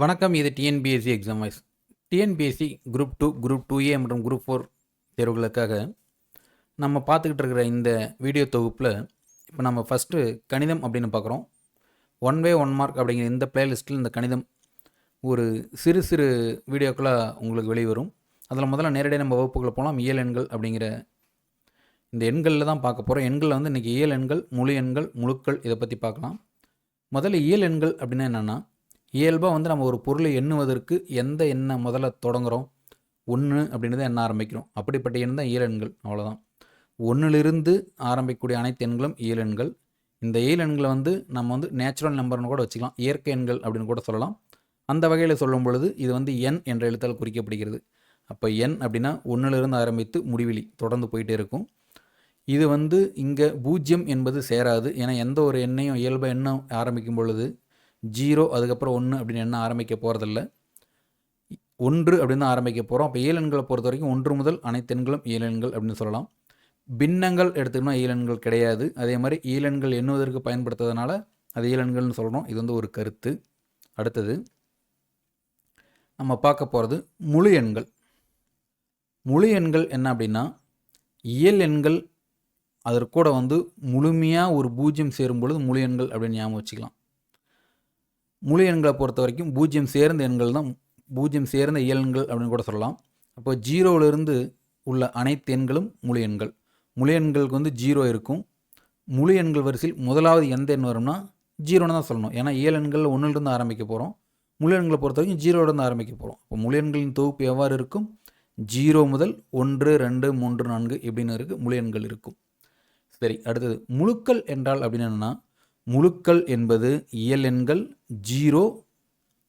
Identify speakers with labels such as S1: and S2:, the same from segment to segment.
S1: வணக்கம் இது TNPSC exam wise TNPSC group two group two A மற்றும் குரூப் ஃபோர் தேர்வுகளுக்காக நம்ம பார்த்துக்கிட்டு இருக்கிற இந்த வீடியோ தொகுப்பில் இப்போ நம்ம ஃபஸ்ட்டு கணிதம் அப்படின்னு பார்க்குறோம். ஒன் வே ஒன் மார்க் அப்படிங்கிற இந்த பிளேலிஸ்ட்டில் இந்த கணிதம் ஒரு சிறு சிறு வீடியோக்களாக உங்களுக்கு வெளிவரும். அதில் முதல்ல நேரடியாக நம்ம வகுப்புகளை போகலாம் இயல் எண்கள் அப்படிங்கிற இந்த எண்களில் தான் பார்க்க போகிறோம் எண்களில் வந்து இன்றைக்கி இயல் எண்கள் முழு எண்கள் முழுக்கள் இதை பற்றி பார்க்கலாம். முதல்ல இயல் எண்கள் அப்படின்னா என்னென்னா இயல்பாக வந்து நம்ம ஒரு பொருளை எண்ணுவதற்கு எந்த எண்ணை முதல்ல தொடங்குகிறோம் ஒன்று அப்படின்றத எண்ண ஆரம்பிக்கிறோம். அப்படிப்பட்ட எண் தான் இயல் எண்கள். அவ்வளோதான் ஒன்றிலிருந்து ஆரம்பிக்கக்கூடிய அனைத்து எண்களும் இயல் எண்கள். இந்த இயல் எண்களை வந்து நம்ம வந்து நேச்சுரல் நம்பர்னு கூட வச்சுக்கலாம். இயற்கை எண்கள் அப்படின்னு கூட சொல்லலாம். அந்த வகையில் சொல்லும் பொழுது இது வந்து எண் என்ற எழுத்தால் குறிக்கப்படுகிறது. அப்போ எண் அப்படின்னா ஒன்றிலிருந்து ஆரம்பித்து முடிவிலி தொடர்ந்து போயிட்டே இருக்கும். இது வந்து இங்கே பூஜ்ஜியம் என்பது சேராது. ஏன்னா எந்த ஒரு எண்ணையும் இயல்பாக எண்ணம் ஆரம்பிக்கும் பொழுது ஜீரோ அதுக்கப்புறம் ஒன்று அப்படின்னு என்ன ஆரம்பிக்க போகிறதில்ல ஒன்று அப்படின்னு தான் ஆரம்பிக்க போகிறோம் அப்போ ஏழெண்களை பொறுத்த வரைக்கும் ஒன்று முதல் அனைத்து எண்களும் ஏழெண்கள் அப்படின்னு சொல்லலாம். பின்னங்கள் எடுத்துக்கணும் ஈலன்கள் கிடையாது. அதே மாதிரி ஈலன்கள் எண்ணுவதற்கு பயன்படுத்துறதுனால அது ஈலன்கள்னு சொல்கிறோம் இது வந்து ஒரு கருத்து. அடுத்தது நம்ம பார்க்க போகிறது முழு எண்கள். முழு எண்கள் என்ன அப்படின்னா இயல் எண்கள் அதற்கூட வந்து முழுமையாக ஒரு பூஜ்ஜியம் சேரும் பொழுது முழு எண்கள் அப்படின்னு ஞாபகம் வச்சுக்கலாம். முழு எண்களை பொறுத்த வரைக்கும் பூஜ்ஜியம் சேர்ந்த எண்கள் தான் பூஜ்ஜியம் சேர்ந்த இயல்கள் அப்படின்னு கூட சொல்லலாம். அப்போ ஜீரோவிலிருந்து உள்ள அனைத்து எண்களும் முழு எண்கள். முழு எண்களுக்கு வந்து ஜீரோ இருக்கும். முழு எண்கள் வரிசையில் முதலாவது எந்த எண் வரும்னா ஜீரோன்னு தான் சொல்லணும். ஏன்னா ஏழு எண்கள் ஒன்றுலேருந்து ஆரம்பிக்க போகிறோம் முழு எண்களை பொறுத்த வரைக்கும் ஜீரோலேருந்து ஆரம்பிக்க போகிறோம் இப்போ முழு எண்களின் தொகுப்பு எவ்வாறு இருக்கும்? ஜீரோ முதல் ஒன்று ரெண்டு மூன்று நான்கு இப்படின்னு இருக்குது முழு எண்கள் இருக்கும். சரி அடுத்தது. முழுக்கள் என்றால் அப்படின்னு என்னென்னா முழுக்கள் என்பது இயல் எண்கள் ஜீரோ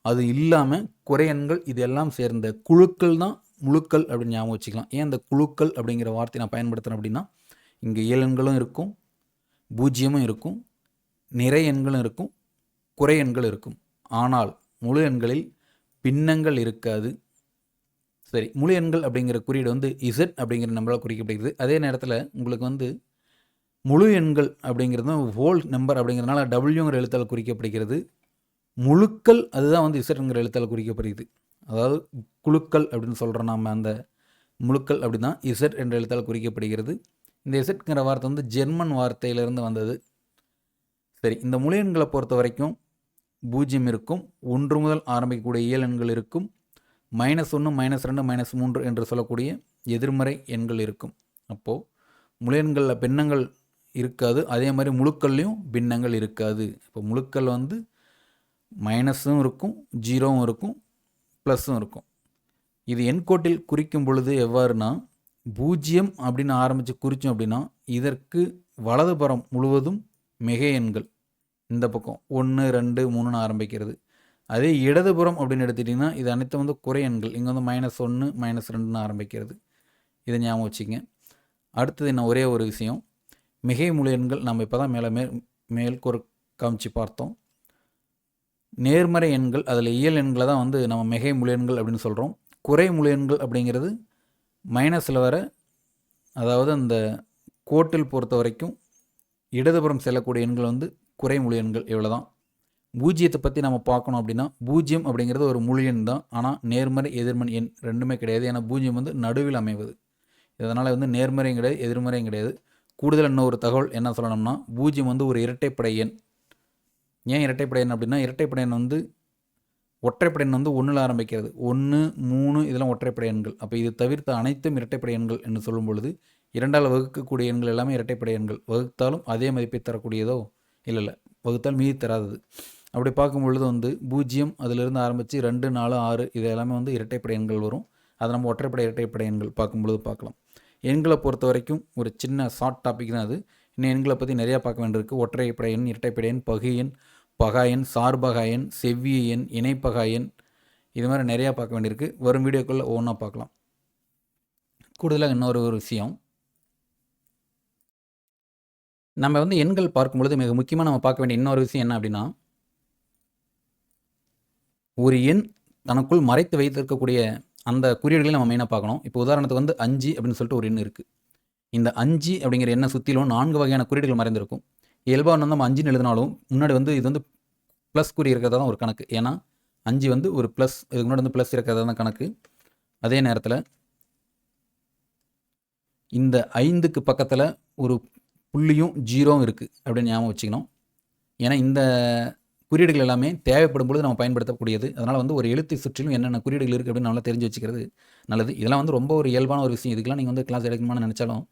S1: அது இல்லாமல் குறையன்கள் இதெல்லாம் சேர்ந்த குழுக்கள் தான் முழுக்கள் அப்படின்னு ஞாபகம் வச்சுக்கலாம். ஏன் அந்த குழுக்கள் அப்படிங்கிற வார்த்தை நான் பயன்படுத்துகிறேன் அப்படின்னா இங்கே இயல் எண்களும் இருக்கும் பூஜ்ஜியமும் இருக்கும் நிறை எண்களும் இருக்கும் குறை எண்கள் இருக்கும். ஆனால் முழு எண்களில் பின்னங்கள் இருக்காது. சரி முழு எண்கள் அப்படிங்கிற குறியீடு வந்து இசட் அப்படிங்கிற நம்பரால் குறிக்கப்படுகிறது. அதே நேரத்தில் உங்களுக்கு வந்து முழு எண்கள் அப்படிங்கிறது ஹோல் நம்பர் அப்படிங்கிறதுனால டபிள்யூங்கிற எழுத்தால் குறிக்கப்படுகிறது. முழுக்கள் அதுதான் வந்து இசட்ங்கிற எழுத்தால் குறிக்கப்படுகிறது. அதாவது குழுக்கள் அப்படின்னு சொல்கிறோம் நம்ம அந்த முழுக்கள் அப்படின்னா இசட் என்ற எழுத்தால் குறிக்கப்படுகிறது. இந்த இசட்ங்கிற வார்த்தை வந்து ஜெர்மன் வார்த்தையிலிருந்து வந்தது. சரி இந்த முழு எண்களை பொறுத்த வரைக்கும் பூஜ்ஜியம் இருக்கும். ஒன்று முதல் ஆரம்பிக்கக்கூடிய இயல் எண்கள் இருக்கும். மைனஸ் ஒன்று மைனஸ் ரெண்டு மைனஸ் மூன்று என்று சொல்லக்கூடிய எதிர்மறை எண்கள் இருக்கும். அப்போது முழு எண்களில் பின்னங்கள் இருக்காது. அதே மாதிரி முழுக்கள்லேயும் பின்னங்கள் இருக்காது. இப்போ முழுக்கள் வந்து மைனஸும் இருக்கும் ஜீரோவும் இருக்கும் ப்ளஸ்ஸும் இருக்கும். இது எண்கோட்டில் குறிக்கும் பொழுது எவ்வாறுனா பூஜ்ஜியம் அப்படின்னு ஆரம்பித்து குறித்தோம் அப்படின்னா இதற்கு வலதுபுறம் முழுவதும் மிகை எண்கள். இந்த பக்கம் ஒன்று ரெண்டு மூணுன்னு ஆரம்பிக்கிறது. அதே இடதுபுறம் அப்படின்னு எடுத்துட்டிங்கன்னா இது அனைத்தும் வந்து குறை எண்கள். இங்கே வந்து மைனஸ் ஒன்று மைனஸ் ரெண்டுன்னு ஆரம்பிக்கிறது. இதை ஞாபகம் வச்சுங்க அடுத்தது என்ன? ஒரே ஒரு விஷயம். மிகை முழு நம்ம இப்போ தான் மேலே மேல் மேல் ஒரு காமிச்சு பார்த்தோம். நேர்மறை எண்கள் அதில் இயல் எண்களை தான் வந்து நம்ம மிகை முழு எண்கள் அப்படின்னு சொல்கிறோம் குறை முழு எண்கள் அப்படிங்கிறது மைனஸில் வர அதாவது அந்த கோட்டில் பொறுத்த வரைக்கும் இடதுபுறம் செல்லக்கூடிய எண்கள் வந்து குறை முழு எண்கள் இவ்வளோ தான் பூஜ்ஜியத்தை பற்றி நம்ம பார்க்கணும் அப்படின்னா பூஜ்ஜியம் அப்படிங்கிறது ஒரு முழு எண் தான். ஆனால் நேர்மறை எதிர்மறை எண் ரெண்டுமே கிடையாது. ஏன்னா பூஜ்ஜியம் வந்து நடுவில் அமைவது. இதனால் வந்து நேர்மறையும் கிடையாது எதிர்மறையும் கிடையாது. கூடுதல் இன்னும் ஒரு தகவல் என்ன சொல்லணும்னா பூஜ்ஜியம் வந்து ஒரு இரட்டைப்படை எண். ஏன் இரட்டைப்படை எண் அப்படின்னா இரட்டைப்படை எண் வந்து ஒற்றைப்படை எண் வந்து ஒன்றில் ஆரம்பிக்கிறது. ஒன்று மூணு இதெல்லாம் ஒற்றைப்படை எண்கள். அப்போ இது தவிர்த்த அனைத்தும் இரட்டைப்படை எண்கள் என்று சொல்லும் பொழுது இரண்டால் வகுக்கக்கூடிய எண்கள் எல்லாமே இரட்டைப்படை எண்கள். வகுத்தாலும் அதே மதிப்பை தரக்கூடியதோ? இல்லை இல்லை. வகுத்தால் மீதி தராதது. அப்படி பார்க்கும் பொழுது வந்து பூஜ்ஜியம் அதிலிருந்து ஆரம்பித்து ரெண்டு நாலு ஆறு இது எல்லாமே வந்து இரட்டைப்படை எண்கள் வரும். அதை நம்ம ஒற்றைப்படை இரட்டைப்படை எண்கள் பார்க்கும்பொழுது பார்க்கலாம். எண்களை பொறுத்த வரைக்கும் ஒரு சின்ன ஷார்ட் டாபிக் தான் அது. இன்னும் எண்களை பற்றி நிறையா பார்க்க வேண்டியிருக்கு. ஒற்றைப்படை எண் இரட்டைப்படை எண் பகு எண் பகாயன் சார்பகாயன் செவ்விய எண் இணைப்பகாயன் இது மாதிரி நிறையா பார்க்க வேண்டியிருக்கு. வரும் வீடியோக்குள்ளே ஒவ்வொன்றா பார்க்கலாம். கூடுதலாக இன்னொரு ஒரு விஷயம். நம்ம வந்து எண்கள் பார்க்கும்பொழுது மிக முக்கியமாக நம்ம பார்க்க வேண்டிய இன்னொரு விஷயம் என்ன அப்படின்னா ஒரு எண் தனக்குள் மறைத்து வைத்திருக்கக்கூடிய அந்த குறியீடுகளை நம்ம மெயினாக பார்க்கணும். இப்போ உதாரணத்துக்கு வந்து அஞ்சு அப்படின்னு சொல்லிட்டு ஒரு எண் இருக்குது இந்த அஞ்சு அப்படிங்கிற எண்ணை சுற்றிலும் நான்கு வகையான குறியீடுகள் மறைந்திருக்கும். இயல்பாக வந்து நம்ம அஞ்சுன்னு எழுதினாலும் முன்னாடி வந்து இது வந்து ப்ளஸ் குறி இருக்கிறதா தான் ஒரு கணக்கு. ஏன்னா அஞ்சு வந்து ஒரு ப்ளஸ் இதுக்கு முன்னாடி வந்து ப்ளஸ் இருக்கிறதா தான் கணக்கு. அதே நேரத்தில் இந்த ஐந்துக்கு பக்கத்தில் ஒரு புள்ளியும் ஜீரோவும் இருக்குது அப்படின்னு ஞாபகம் வச்சுக்கணும். ஏன்னா இந்த குறியீடுகள் எல்லாமே தேவைப்படும் பொழுது நம்ம பயன்படுத்தக்கூடியது. அதனால் வந்து ஒரு எழுத்தை சுற்றிலும் என்னென்ன குறியீடுகள் இருக்குது அப்படின்னு நல்லா தெரிஞ்சு வச்சுக்கிறது நல்லது. இதெல்லாம் வந்து ரொம்ப ஒரு இயல்பான ஒரு விஷயம். இதுக்கெல்லாம் நீங்கள் வந்து கிளாஸ் எடுக்கணும்னு நினச்சாலும்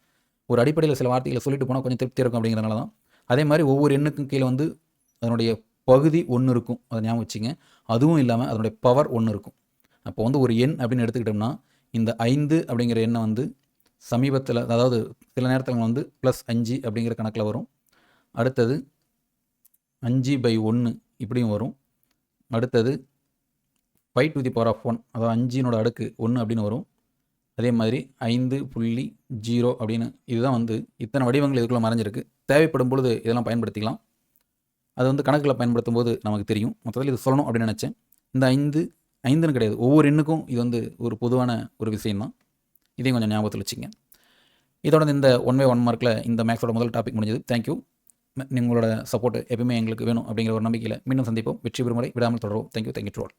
S1: ஒரு அடிப்படையில் சில வார்த்தைகளை சொல்லிட்டு போனால் கொஞ்சம் திருப்தி இருக்கும் அப்படிங்கிறனால தான். அதே மாதிரி ஒவ்வொரு எண்ணுக்கும் கீழே வந்து அதனுடைய பகுதி ஒன்று இருக்கும். அதை ஞாபகம் வச்சுங்க. அதுவும் இல்லாமல் அதனுடைய பவர் ஒன்று இருக்கும். அப்போ வந்து ஒரு எண் அப்படின்னு எடுத்துக்கிட்டோம்னா இந்த ஐந்து அப்படிங்கிற எண்ணை வந்து சமீபத்தில் அதாவது சில நேரத்தில் வந்து ப்ளஸ் அஞ்சு அப்படிங்கிற கணக்கில் வரும். அடுத்தது அஞ்சு பை ஒன்று இப்படியும் வரும். அடுத்தது five to the power of one அதாவது அஞ்சினோட அடுக்கு ஒன்று அப்படின்னு வரும். அதே மாதிரி ஐந்து புள்ளி ஜீரோ அப்படின்னு இதுதான் வந்து இத்தனை வடிவங்கள் இதுக்குள்ளே மறைஞ்சிருக்கு. தேவைப்படும் பொழுது இதெல்லாம் பயன்படுத்திக்கலாம். அது வந்து கணக்கில் பயன்படுத்தும் போது நமக்கு தெரியும். மொத்தத்தில் இது சொல்லணும் அப்படின்னு நினச்சேன். இந்த ஐந்து ஐந்துன்னு கிடையாது. ஒவ்வொரு எண்ணுக்கும் இது வந்து ஒரு பொதுவான ஒரு விஷயம்தான். இதையும் கொஞ்சம் ஞாபகத்தில் வச்சுங்க இதோட இந்த ஒன் வே ஒன் மார்க்கில் இந்த மேக்ஸோட முதல் டாபிக் முடிஞ்சது. தேங்க்யூ உங்களோட சப்போர்ட் எப்பயுமே எங்களுக்கு வேணும் அப்படிங்கிற ஒரு நம்பிக்கையில் மீண்டும் சந்திப்போம். வெற்றி பெறுமுறை விடாமல் தொடரும் தேங்க்யூ தேங்க்யூ டு ஆல்